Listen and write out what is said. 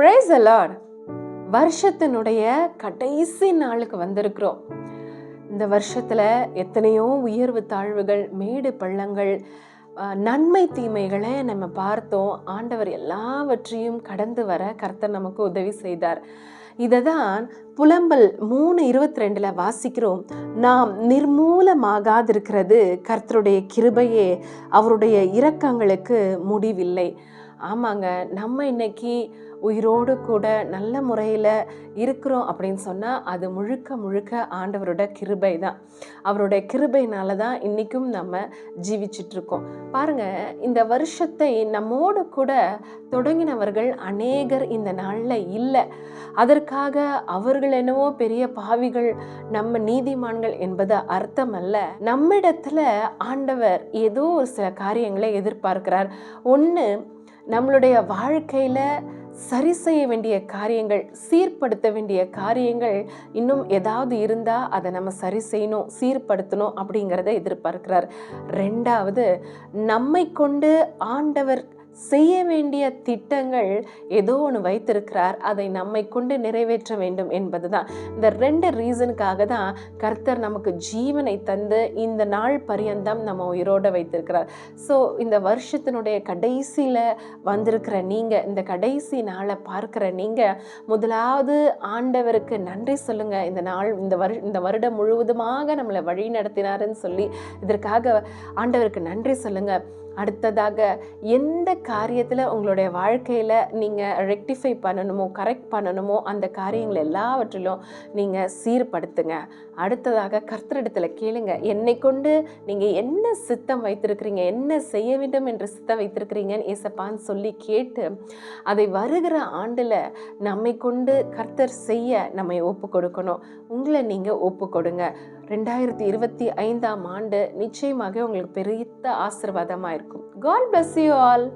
Brace allot வருஷத்தினுடைய கடைசி நாளுக்கு வந்திருக்கிறோம். இந்த வருஷத்தில் எத்தனையோ உயர்வு தாழ்வுகள் மேடு பள்ளங்கள் நன்மை தீமைகளை நம்ம பார்த்தோம். ஆண்டவர் எல்லாவற்றையும் கடந்து வர கர்த்தர் நமக்கு உதவி செய்தார். இதை தான் புலம்பல் மூணு இருபத்தி ரெண்டில் வாசிக்கிறோம். நாம் நிர்மூலமாகாதிருக்கிறது கர்த்தருடைய கிருபையே அவருடைய இரக்கங்களுக்கு முடிவில்லை. ஆமாங்க. நம்ம இன்னைக்கு உயிரோடு கூட நல்ல முறையில் இருக்கிறோம் அப்படின்னு சொன்னால் அது முழுக்க முழுக்க ஆண்டவரோட கிருபை தான். அவருடைய கிருபைனால தான் இன்றைக்கும் நம்ம ஜீவிச்சிட்டு இருக்கோம். பாருங்க இந்த வருஷத்தை நம்மோடு கூட தொடங்கினவர்கள் அநேகர் இந்த நாளில் இல்லை. அதற்காக அவர்கள் என்னவோ பெரிய பாவிகள் நம்ம நீதிமான்கள் என்பது அர்த்தம் அல்ல. நம்மிடத்துல ஆண்டவர் ஏதோ ஒரு சில காரியங்களை எதிர்பார்க்கிறார். ஒன்று நம்மளுடைய வாழ்க்கையில் சரி செய்ய வேண்டிய காரியங்கள் சீர்படுத்த வேண்டிய காரியங்கள் இன்னும் ஏதாவது இருந்தால் அதை நம்ம சரி செய்யணும் சீர்படுத்தணும் அப்படிங்கிறத எதிர்பார்க்கிறார். ரெண்டாவது நம்மை கொண்டு ஆண்டவர் செய்ய வேண்டிய திட்டங்கள் ஏதோ ஒன்று வைத்திருக்கிறார். அதை நம்மை கொண்டு நிறைவேற்ற வேண்டும் என்பது தான் இந்த ரெண்டு ரீசனுக்காக தான் கர்த்தர் நமக்கு ஜீவனை தந்து இந்த நாள் பரியந்தம் நம்ம உயிரோட வைத்திருக்கிறார். ஸோ இந்த வருஷத்தினுடைய கடைசியில் வந்திருக்கிற நீங்கள் இந்த கடைசி நாளை பார்க்குற நீங்கள் முதலாவது ஆண்டவருக்கு நன்றி சொல்லுங்கள் இந்த நாள் இந்த வரு இந்த வருடம் முழுவதுமாக நம்மளை வழி நடத்தினாருன்னு சொல்லி இதற்காக ஆண்டவருக்கு நன்றி சொல்லுங்கள் அடுத்ததாக எந்த காரியத்தில் உங்களுடைய வாழ்க்கையில் நீங்கள் ரெக்டிஃபை பண்ணணுமோ கரெக்ட் பண்ணணுமோ அந்த காரியங்கள் எல்லாவற்றிலும் நீங்கள் சீர்படுத்துங்க. அடுத்ததாக கர்த்தரிடத்தில் கேளுங்க. என்னை கொண்டு நீங்கள் என்ன சித்தம் வைத்திருக்கிறீங்க என்ன செய்ய வேண்டும் என்று சித்தம் வைத்திருக்கிறீங்கன்னு ஏசப்பான்னு சொல்லி கேட்டு அதை வருகிற ஆண்டில் நம்மை கொண்டு கர்த்தர் செய்ய நம்மை ஒப்பு கொடுக்கணும் உங்களை நீங்கள் ஒப்பு கொடுங்க ரெண்டாயிரத்தி இருபத்தி ஐந்தாம் ஆண்டு நிச்சயமாக உங்களுக்கு பெரிய ஆசீர்வாதமாக இருக்கும். God bless you all